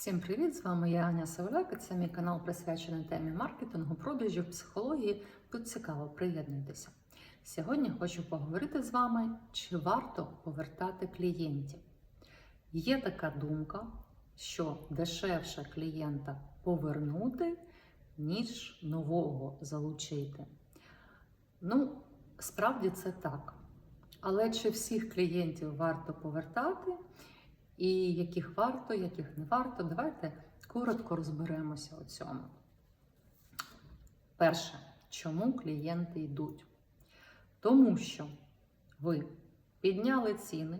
Всім привіт! З вами я Аня Савляк. Це мій канал присвячений темі маркетингу, продажів, психології. Тут цікаво, приєднуйтеся. Сьогодні хочу поговорити з вами, чи варто повертати клієнтів. Є така думка, що дешевше клієнта повернути, ніж нового залучити. Ну, справді це так. Але чи всіх клієнтів варто повертати? І яких варто, яких не варто. Давайте коротко розберемося у цьому. Перше, чому клієнти йдуть? Тому що ви підняли ціни,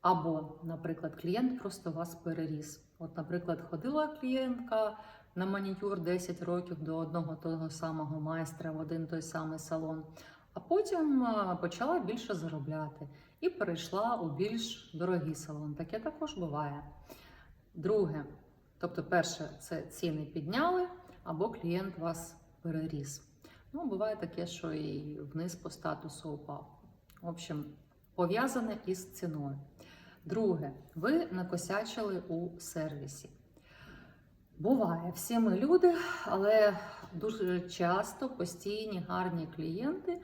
або, наприклад, клієнт просто вас переріс. От, наприклад, ходила клієнтка на манікюр 10 років до одного того самого майстра в один той самий салон, а потім почала більше заробляти і перейшла у більш дорогий салон. Таке також буває. Друге, тобто, перше, це ціни підняли, або клієнт вас переріс. Ну, буває таке, що і вниз по статусу упав. В общем, пов'язане із ціною. Друге, ви накосячили у сервісі. Буває, всі ми люди, але дуже часто постійні гарні клієнти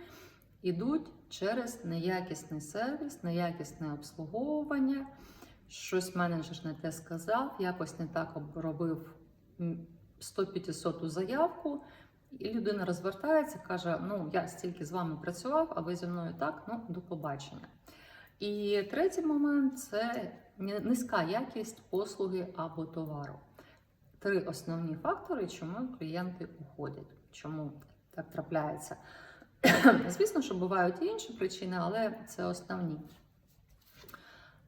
йдуть через неякісний сервіс, неякісне обслуговування. Щось менеджер не те сказав, якось не так обробив 100-500 заявку, і людина розвертається, каже: Ну, я стільки з вами працював, а ви зі мною так, ну, до побачення. І третій момент це низька якість послуги або товару. Три основні фактори, чому клієнти уходять, чому так трапляється. Звісно, що бувають і інші причини, але це основні.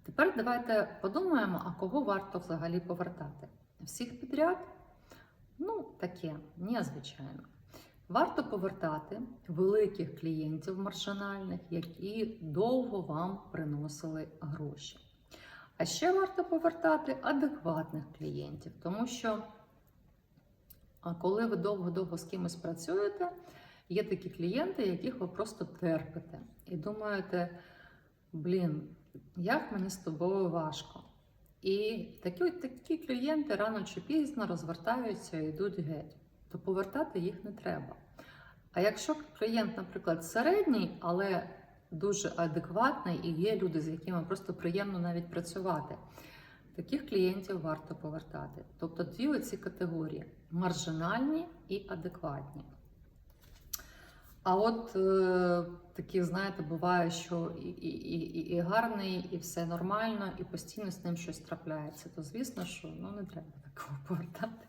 Тепер давайте подумаємо, а кого варто взагалі повертати. Всіх підряд? Ну, таке, ні, звичайно. Варто повертати великих клієнтів маржинальних, які довго вам приносили гроші. А ще варто повертати адекватних клієнтів, тому що коли ви довго-довго з кимось працюєте, Є такі клієнти, яких ви просто терпите, і думаєте, блін, як мені з тобою важко. І такі такі клієнти рано чи пізно розвертаються і йдуть геть, то повертати їх не треба. А якщо клієнт, наприклад, середній, але дуже адекватний, і є люди, з якими просто приємно навіть працювати, таких клієнтів варто повертати. Тобто дві оці категорії маржинальні і адекватні. А от е, такі, знаєте, буває, що і, і, і, і гарний, і все нормально, і постійно з ним щось трапляється. То звісно, що ну, не треба такого повертати.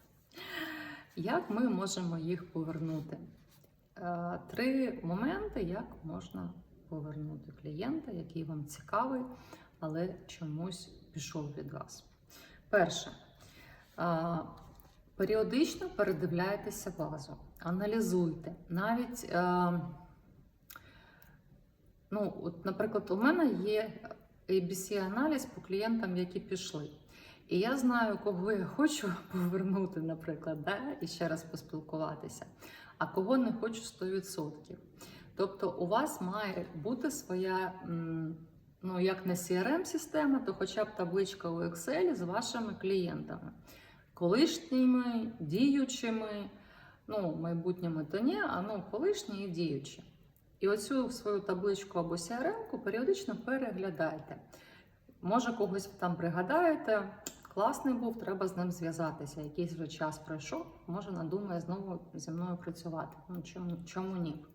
Як ми можемо їх повернути? Е, три моменти, як можна повернути клієнта, який вам цікавий, але чомусь пішов від вас. Перше. Періодично передивляйтеся базу, аналізуйте. Навіть, е, ну, от, наприклад, у мене є ABC-аналіз по клієнтам, які пішли. І я знаю, кого я хочу повернути, наприклад, да, і ще раз поспілкуватися, а кого не хочу 100%. Тобто, у вас має бути своя, ну, як не CRM-система, то хоча б табличка у Excel з вашими клієнтами колишніми, діючими, ну, майбутніми то ні, а ну, колишні і діючі. І оцю свою табличку або CRM-ку періодично переглядайте. Може, когось там пригадаєте, класний був, треба з ним зв'язатися. Якийсь вже час пройшов, може надумає знову зі мною працювати. Ну, чому, чому ні?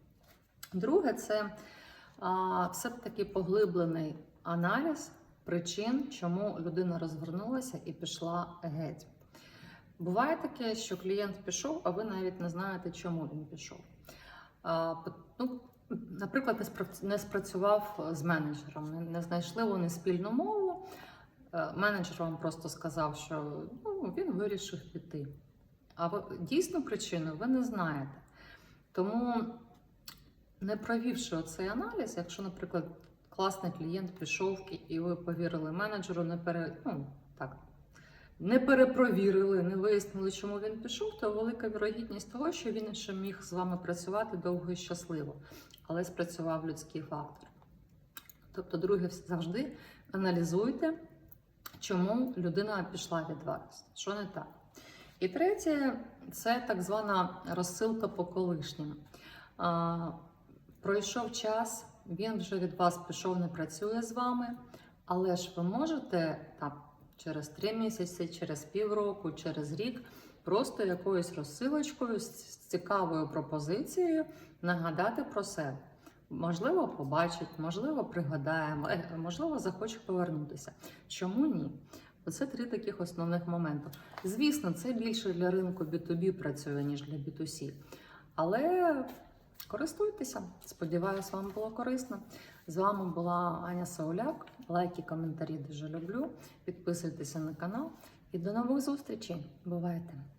Друге, це все-таки поглиблений аналіз причин, чому людина розвернулася і пішла геть. Буває таке, що клієнт пішов, а ви навіть не знаєте, чому він пішов. Ну, Наприклад, не спрацював з менеджером, не знайшли вони спільну мову. Е, менеджер вам просто сказав, що ну, він вирішив піти. А дійсну причину ви не знаєте. Тому, не провівши цей аналіз, якщо, наприклад, класний клієнт пішов і ви повірили менеджеру, не пере, ну, так, не перепровірили, не вияснили, чому він пішов, то велика вірогідність того, що він ще міг з вами працювати довго і щасливо, але спрацював людський фактор. Тобто, друге, завжди аналізуйте, чому людина пішла від вас, що не так. І третє це так звана розсилка по колишнім. Пройшов час, він вже від вас пішов, не працює з вами, але ж ви можете там, через три місяці, через півроку, через рік просто якоюсь розсилочкою з з цікавою пропозицією нагадати про себе. Можливо, побачить, можливо, пригадає, е, можливо, захоче повернутися. Чому ні? Оце три таких основних моменти. Звісно, це більше для ринку B2B працює, ніж для B2C. Але користуйтеся. Сподіваюсь, вам було корисно. З вами була Аня Сауляк. Лайки, коментарі дуже люблю. Підписуйтеся на канал і до нових зустрічей. Бувайте!